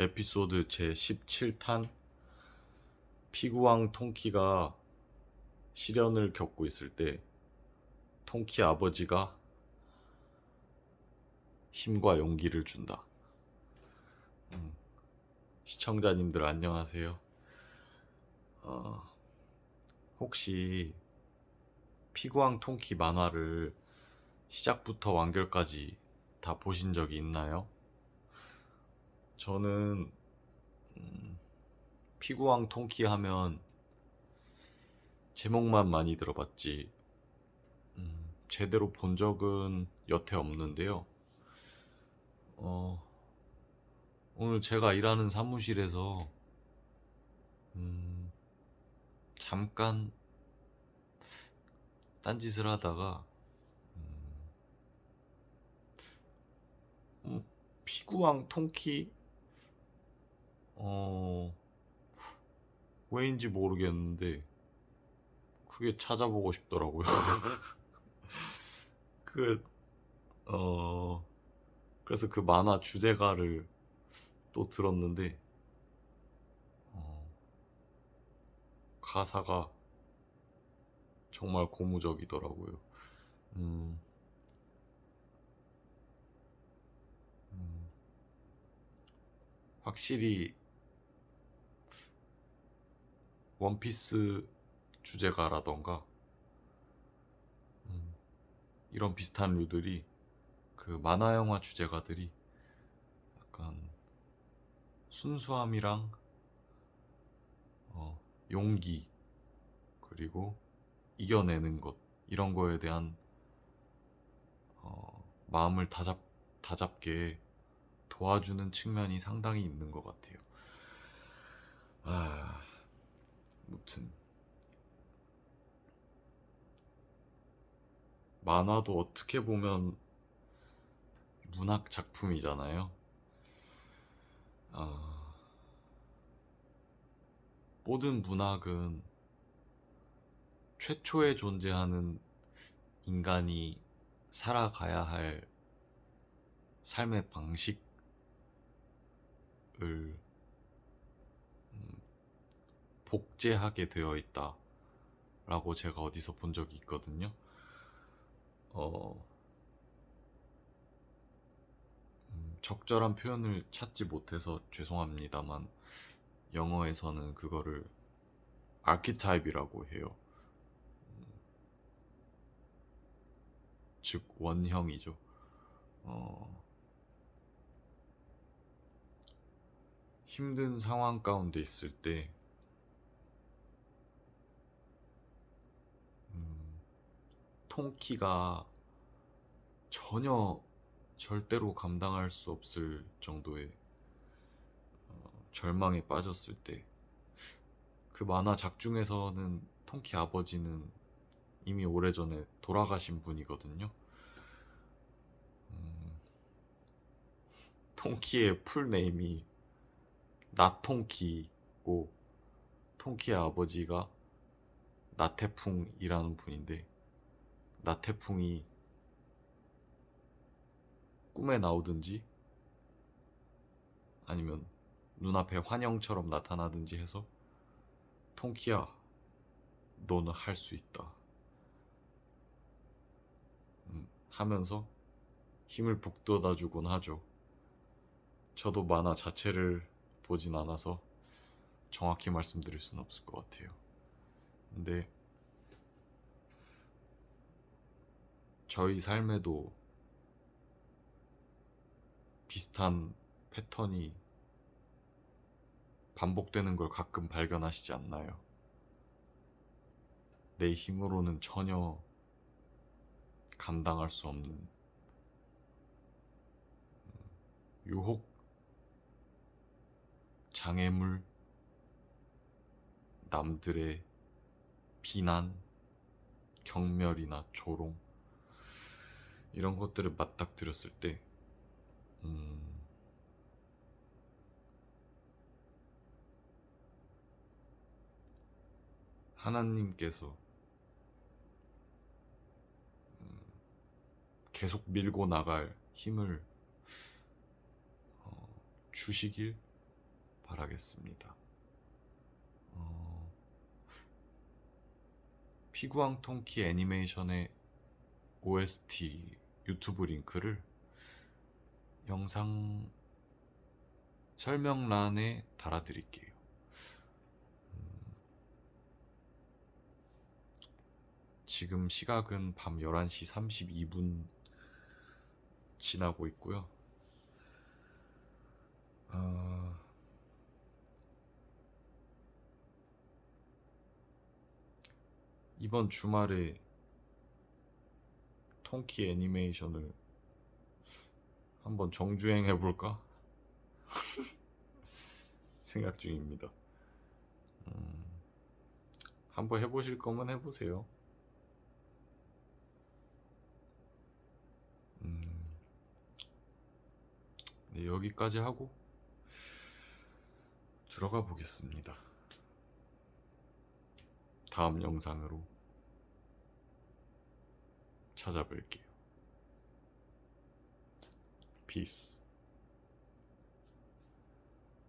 에피소드 제 17탄 피구왕 통키가 시련을 겪고 있을 때 통키 아버지가 힘과 용기를 준다. 음, 시청자님들 안녕하세요. 어, 혹시 피구왕 통키 만화를 시작부터 완결까지 다 보신 적이 있나요? 저는 음, 피구왕 통키 하면 제목만 많이 들어봤지 음, 제대로 본 적은 여태 없는데요. 어, 오늘 제가 일하는 사무실에서 음, 잠깐 딴짓을 하다가 음, 음, 피구왕 통키 어 왜인지 모르겠는데 그게 찾아보고 싶더라고요. 그 어 그래서 그 만화 주제가를 또 들었는데 어, 가사가 정말 고무적이더라고요. 음, 음, 확실히 원피스 주제가라던가 음, 이런 비슷한 류들이 그 만화 영화 주제가들이 약간 순수함이랑 어, 용기 그리고 이겨내는 것 이런 거에 대한 어, 마음을 다잡 다잡게 도와주는 측면이 상당히 있는 것 같아요. 아, 무튼 만화도 어떻게 보면 문학 작품이잖아요. 아, 모든 문학은 최초에 존재하는 인간이 살아가야 할 삶의 방식을 음, 복제하게 되어 있다 라고 제가 어디서 본 적이 있거든요. 어, 음, 적절한 표현을 찾지 못해서 죄송합니다만 영어에서는 그거를 아키타입이라고 해요. 음, 즉 원형이죠. 어, 힘든 상황 가운데 있을 때 통키가 전혀 절대로 감당할 수 없을 정도의 어, 절망에 빠졌을 때 그 만화 작 중에서는 통키 아버지는 이미 오래전에 돌아가신 분이거든요. 음, 통키의 풀 네임이 나통키고 통키의 아버지가 나태풍이라는 분인데 나태풍이 꿈에 나오든지 아니면 눈앞에 환영처럼 나타나든지 해서 통키야 너는 할 수 있다. 음, 하면서 힘을 북돋아 주곤 하죠. 저도 만화 자체를 보진 않아서 정확히 말씀드릴 수는 없을 것 같아요. 근데 저희 삶에도 비슷한 패턴이 반복되는 걸 가끔 발견하시지 않나요? 내 힘으로는 전혀 감당할 수 없는 음, 유혹, 장애물, 남들의 비난, 경멸이나 조롱 이런 것들을 맞닥뜨렸을 때 음, 하나님께서 음, 계속 밀고 나갈 힘을 어, 주시길 바라겠습니다. 어, 피구왕 통키 애니메이션의 OST 유튜브 링크를 영상 설명란에 달아드릴게요. 음, 지금 시각은 밤 11시 32분 지나고 있고요. 어, 이번 주말에 통키 애니메이션을 한번 정주행 해볼까? 생각 중입니다. 음, 한번 해보실 거면 해보세요. 음, 네, 여기까지 하고 들어가 보겠습니다. 다음 영상으로 찾아뵐게요. 피스.